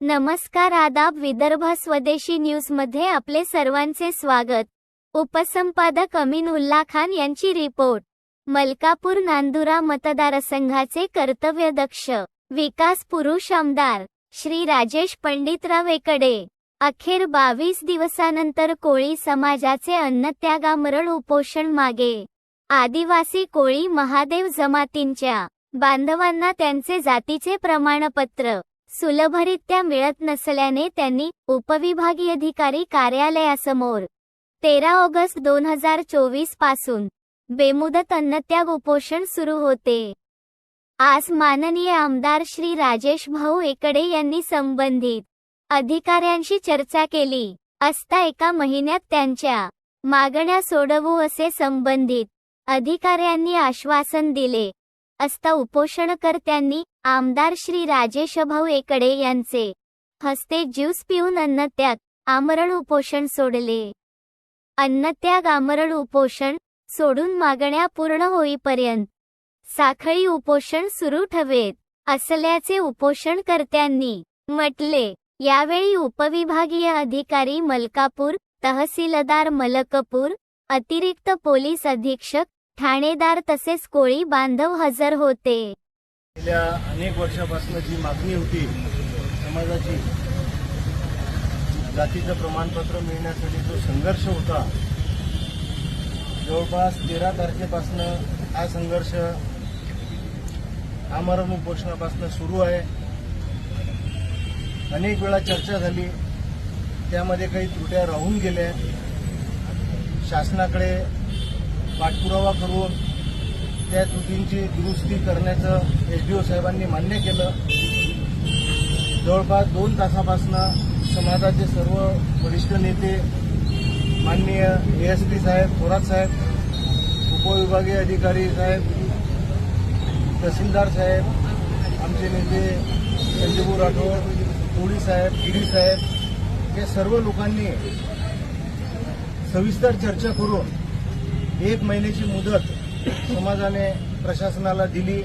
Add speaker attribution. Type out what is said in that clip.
Speaker 1: नमस्कार आदाब विदर्भ स्वदेशी न्यूजमध्ये आपले सर्वांचे स्वागत. उपसंपादक अमीन उल्ला खान यांची रिपोर्ट. मलकापूर नांदुरा मतदारसंघाचे कर्तव्यदक्ष विकास पुरुष आमदार श्री राजेश पंडितराव एकडे अखेर बावीस दिवसानंतर कोळी समाजाचे अन्नत्यागामरण उपोषण मागे. आदिवासी कोळी महादेव जमातींच्या बांधवांना त्यांचे जातीचे प्रमाणपत्र सुलभरित्या मिळत नसल्याने त्यांनी उपविभागीय अधिकारी कार्यालयासमोर तेरा ऑगस्ट दोन हजार चोवीसपासून बेमुदत अन्नत्याग उपोषण सुरू होते. आज माननीय आमदार श्री राजेश भाऊ एकडे यांनी संबंधित अधिकाऱ्यांशी चर्चा केली. असता एका महिन्यात त्यांच्या मागण्या सोडवू असे संबंधित अधिकाऱ्यांनी आश्वासन दिले. असता उपोषणकर्त्यांनी आमदार श्री राजेश भाऊ एकडे यांचे हस्ते ज्यूस पिऊन अन्नत्याग आमरण उपोषण सोडले. अन्नत्याग आमरण उपोषण सोडून मागण्या पूर्ण होईपर्यंत साखळी उपोषण सुरू ठेवेत असल्याचे उपोषणकर्त्यांनी म्हटले. यावेळी उपविभागीय अधिकारी मलकापूर तहसीलदार मलकपूर अतिरिक्त पोलीस अधीक्षक ठाणेदार तसेच कोळी बांधव हजर होते.
Speaker 2: गेल्या अनेक वर्षापासून जी मागणी होती समाजाची जातीचं प्रमाणपत्र मिळण्यासाठी जो संघर्ष होता जवळपास तेरा तारखेपासून हा संघर्ष आमरण उपोषणापासून सुरू आहे. अनेक वेळा चर्चा झाली त्यामध्ये काही त्रुट्या राहून गेल्या. शासनाकडे पाठपुरावा करून त्या त्रुटींची दुरुस्ती करण्याचं एस डी ओ साहेबांनी मान्य केलं. जवळपास दोन तासापासून समाजाचे सर्व वरिष्ठ नेते माननीय ए एस पी साहेब थोरात साहेब उपविभागीय अधिकारी साहेब तहसीलदार साहेब आमचे नेते संजीवू राठोड कोळी साहेब गिरी साहेब या सर्व लोकांनी सविस्तर चर्चा करून एक महिन्याची मुदत समाजाने प्रशासनाला दिली.